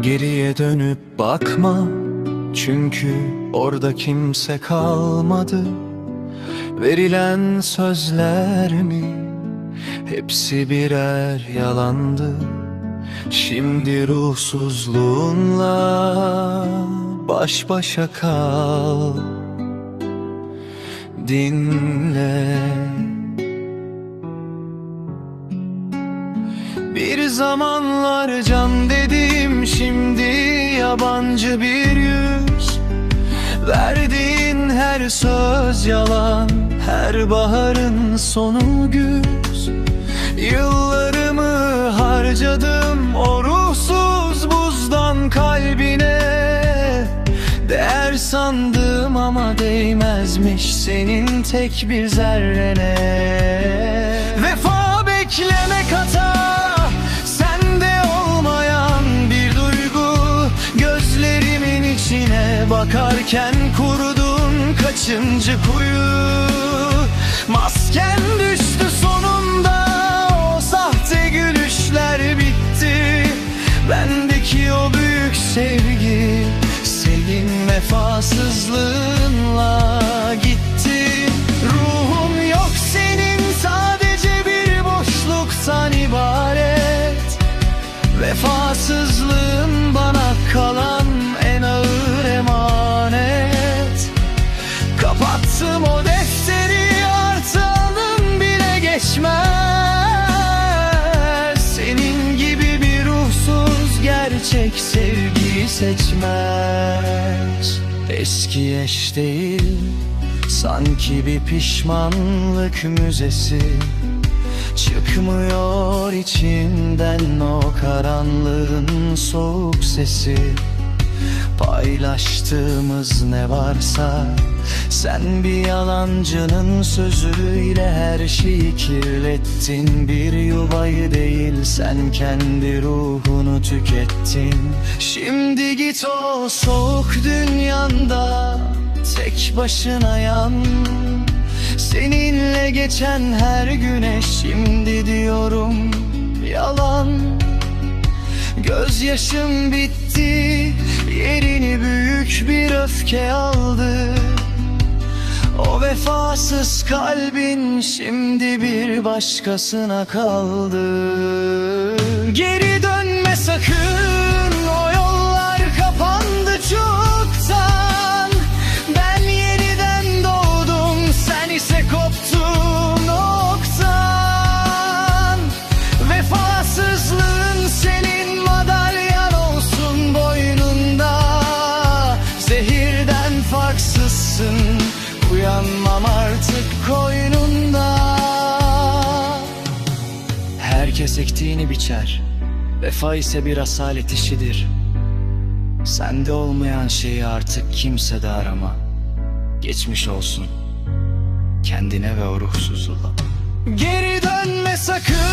Geriye dönüp bakma Çünkü orada kimse kalmadı. Verilen sözler mi? Hepsi birer yalandı. Şimdi ruhsuzluğunla Baş başa kal. Dinle. Bir zamanlar can dedim şimdi yabancı bir yüz. Verdiğin her söz yalan her baharın sonu güz. Yıllarımı harcadım o ruhsuz buzdan kalbine. Değer sandım ama değmezmiş senin tek bir zerrene bakarken kurudun kaçıncı kuyu Masken düştü sonunda o sahte gülüşler bitti. Bendeki o büyük sevgi senin vefasızlığınla gitti. Ruhum yok senin sadece bir boşluktan ibaret. Vefasızlığın gerçek sevgiyi seçmez. Eski eş değil sanki bir pişmanlık müzesi. Çıkmıyor içimden o karanlığın soğuk sesi Paylaştığımız ne varsa Sen bir yalancının sözüyle her şeyi kirlettin. Bir yuvayı değil sen kendi ruhunu tükettin. Şimdi git o soğuk dünyanda Tek başına yan. Seninle geçen her güneş şimdi diyorum yalan Gözyaşım bitti Yerini büyük bir öfke aldı. O vefasız kalbin şimdi bir başkasına kaldı. Geri farksızsın Uyanmam artık koynunda. Herkes ektiğini biçer Vefa ise bir asalet işidir. Sende olmayan şeyi artık kimse de arama. Geçmiş olsun Kendine ve o ruhsuzluğa. Geri dönme sakın